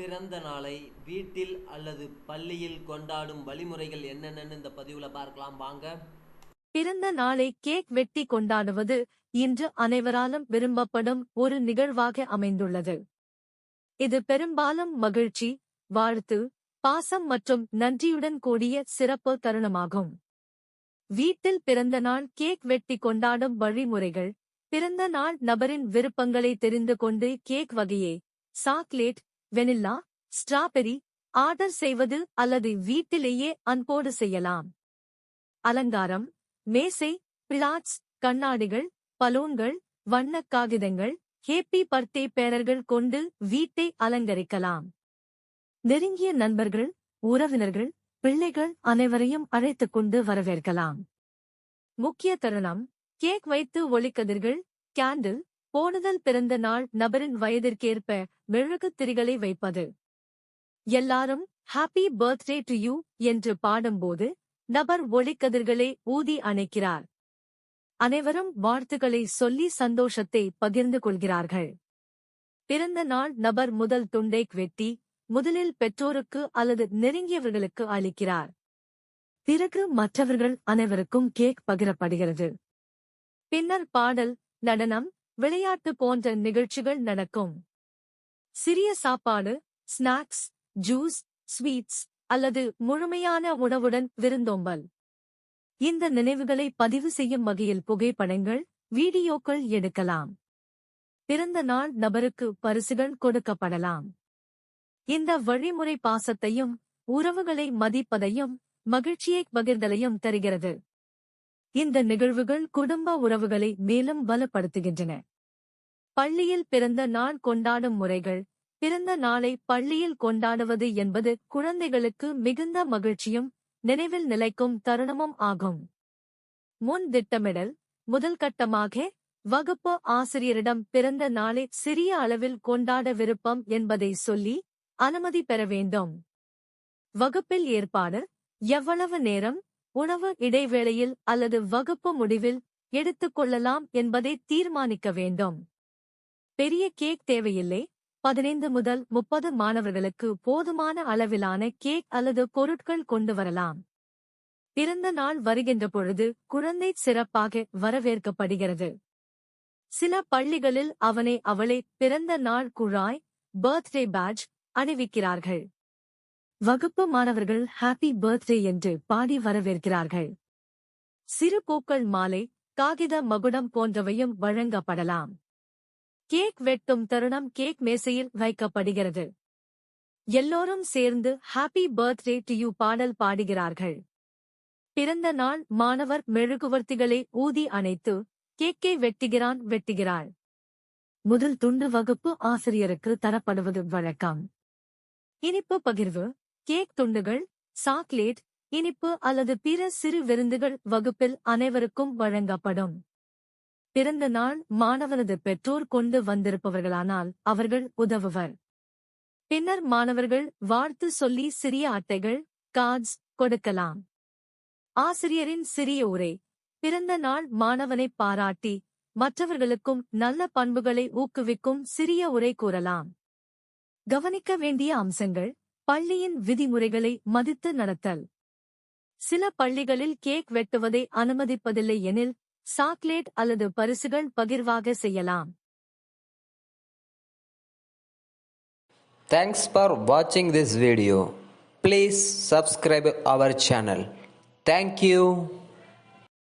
பிறந்த நாளை வீட்டில் அல்லது பள்ளியில் கொண்டாடும் வழிமுறைகள் என்னென்னு இந்த பதிவில் பார்க்கலாம். வாங்க. பிறந்த நாளை கேக் வெட்டி கொண்டாடுவது இன்று அனைவராலும் விரும்பப்படும் ஒரு நிகழ்வாக அமைந்துள்ளது. இது பெரும்பாலும் மகிழ்ச்சி வாழ்த்து பாசம் மற்றும் நன்றியுடன் கூடிய சிறப்பு தருணமாகும். வீட்டில் பிறந்த நாள் கேக் வெட்டி கொண்டாடும் வழிமுறைகள் பிறந்த நாள் நபரின் விருப்பங்களை தெரிந்து கொண்டு கேக் வகையே சாக்லேட் வெனில்லா ஸ்ட்ராபெரி ஆர்டர் செய்வது அல்லது வீட்டிலேயே அன்போடு செய்யலாம். அலங்காரம் மேசை பிளாட்ஸ் கண்ணாடிகள் பலூன்கள் வண்ணக் காகிதங்கள் ஹேப்பி பர்த்டே பேரர்கள் கொண்டு வீட்டை அலங்கரிக்கலாம். நெருங்கிய நண்பர்கள் உறவினர்கள் பிள்ளைகள் அனைவரையும் அழைத்துக் கொண்டு வரவேற்கலாம். முக்கிய தருணம் கேக் வைத்து ஒளிக்கதிர்கள் கேண்டில் போடுதல் பிறந்த நாள் நபரின் வயதிற்கேற்ப மெழுகுத் திரிகளை வைப்பது. எல்லாரும் ஹாப்பி பர்த்டே டு யூ என்று பாடும்போது நபர் ஒளிக்கதிர்களை ஊதி அணைக்கிறார். அனைவரும் வாழ்த்துக்களை சொல்லி சந்தோஷத்தை பகிர்ந்து கொள்கிறார்கள். பிறந்த நாள் நபர் முதல் துண்டை வெட்டி முதலில் பெற்றோருக்கு அல்லது நெருங்கியவர்களுக்கு அளிக்கிறார். பிறகு மற்றவர்கள் அனைவருக்கும் கேக் பகிரப்படுகிறது. பின்னர் பாடல் நடனம் விளையாட்டு போன்ற நிகழ்ச்சிகள் நடக்கும். சிறிய சாப்பாடு ஸ்நாக்ஸ் ஜூஸ் ஸ்வீட்ஸ் அல்லது முழுமையான உணவுடன் விருந்தோம்பல். இந்த நினைவுகளை பதிவு செய்யும் வகையில் புகைப்படங்கள் வீடியோக்கள் எடுக்கலாம். பிறந்த நாள் நபருக்கு பரிசுகள் கொடுக்கப்படலாம். இந்த வழிமுறை பாசத்தையும் உறவுகளை மதிப்பதையும் மகிழ்ச்சியை பகிர்ந்தலையும் தருகிறது. இந்த நிகழ்வுகள் குடும்ப உறவுகளை மேலும் பலப்படுத்துகின்றன. பள்ளியில் பிறந்த நாள் கொண்டாடும் முறைகள் பிறந்த நாளை பள்ளியில் கொண்டாடுவது என்பது குழந்தைகளுக்கு மிகுந்த மகிழ்ச்சியும் நினைவில் நிலைக்கும் தருணமும் ஆகும். முன் திட்டமிடல் முதல் கட்டமாக வகுப்பு ஆசிரியரிடம் பிறந்த நாளை சிறிய அளவில் கொண்டாட விருப்பம் என்பதை சொல்லி அனுமதி பெற வேண்டும். வகுப்பில் ஏற்பாடு எவ்வளவு நேரம் உணவு இடைவேளையில் அல்லது வகுப்பு முடிவில் எடுத்துக் கொள்ளலாம் என்பதை தீர்மானிக்க வேண்டும். பெரிய கேக் தேவையில்லை. பதினைந்து முதல் முப்பது மாணவர்களுக்கு போதுமான அளவிலான கேக் அல்லது பொருட்கள் கொண்டு வரலாம். பிறந்த நாள் வருகின்ற பொழுது குழந்தை சிறப்பாக வரவேற்கப்படுகிறது. சில பள்ளிகளில் அவனை அவளை பிறந்த நாள் குழாய் பர்த்டே பேட்ச் அணிவிக்கிறார்கள். வகுப்பு மாணவர்கள் ஹாப்பி பர்த்டே என்று பாடி வரவேற்கிறார்கள். சிறு பூக்கள் மாலை காகித மகுடம் போன்றவையும் வழங்கப்படலாம். கேக் வெட்டும் தருணம் கேக் மேசையில் வைக்கப்படுகிறது. எல்லோரும் சேர்ந்து ஹாப்பி பர்த்டே டு யூ பாடல் பாடுகிறார்கள். பிறந்த நாள் மாணவர் மெழுகுவர்த்திகளை ஊதி அணைத்து கேக்கை வெட்டுகிறான் வெட்டுகிறாள். முதல் துண்டு வகுப்பு ஆசிரியருக்கு தரப்படுவது வழக்கம். இனிப்பு பகிர்வு. கேக் துண்டுகள் சாக்லேட் இனிப்பு அல்லது பிற சிறு விருந்துகள் வகுப்பில் அனைவருக்கும் வழங்கப்படும். பிறந்த நாள் மாணவனது பெற்றோர் கொண்டு வந்திருப்பவர்களானால் அவர்கள் உதவுவர். பின்னர் மாணவர்கள் வாழ்த்து சொல்லி சிறிய அட்டைகள் கார்ட்ஸ் கொடுக்கலாம். ஆசிரியரின் சிறிய உரை பிறந்த நாள் மாணவனை பாராட்டி மற்றவர்களுக்கும் நல்ல பண்புகளை ஊக்குவிக்கும் சிறிய உரை கூறலாம். கவனிக்க வேண்டிய அம்சங்கள் பள்ளியின் விதிமுறைகளை மதித்து நடத்தல். சில பள்ளிகளில் கேக் வெட்டுவதை அனுமதிப்பதில்லை எனில் சாக்லேட் அல்லது பரிசுகள் பகிர்வாக செய்யலாம். தேங்க்ஸ் ஃபார் வாட்சிங் this video please subscribe our channel thank you.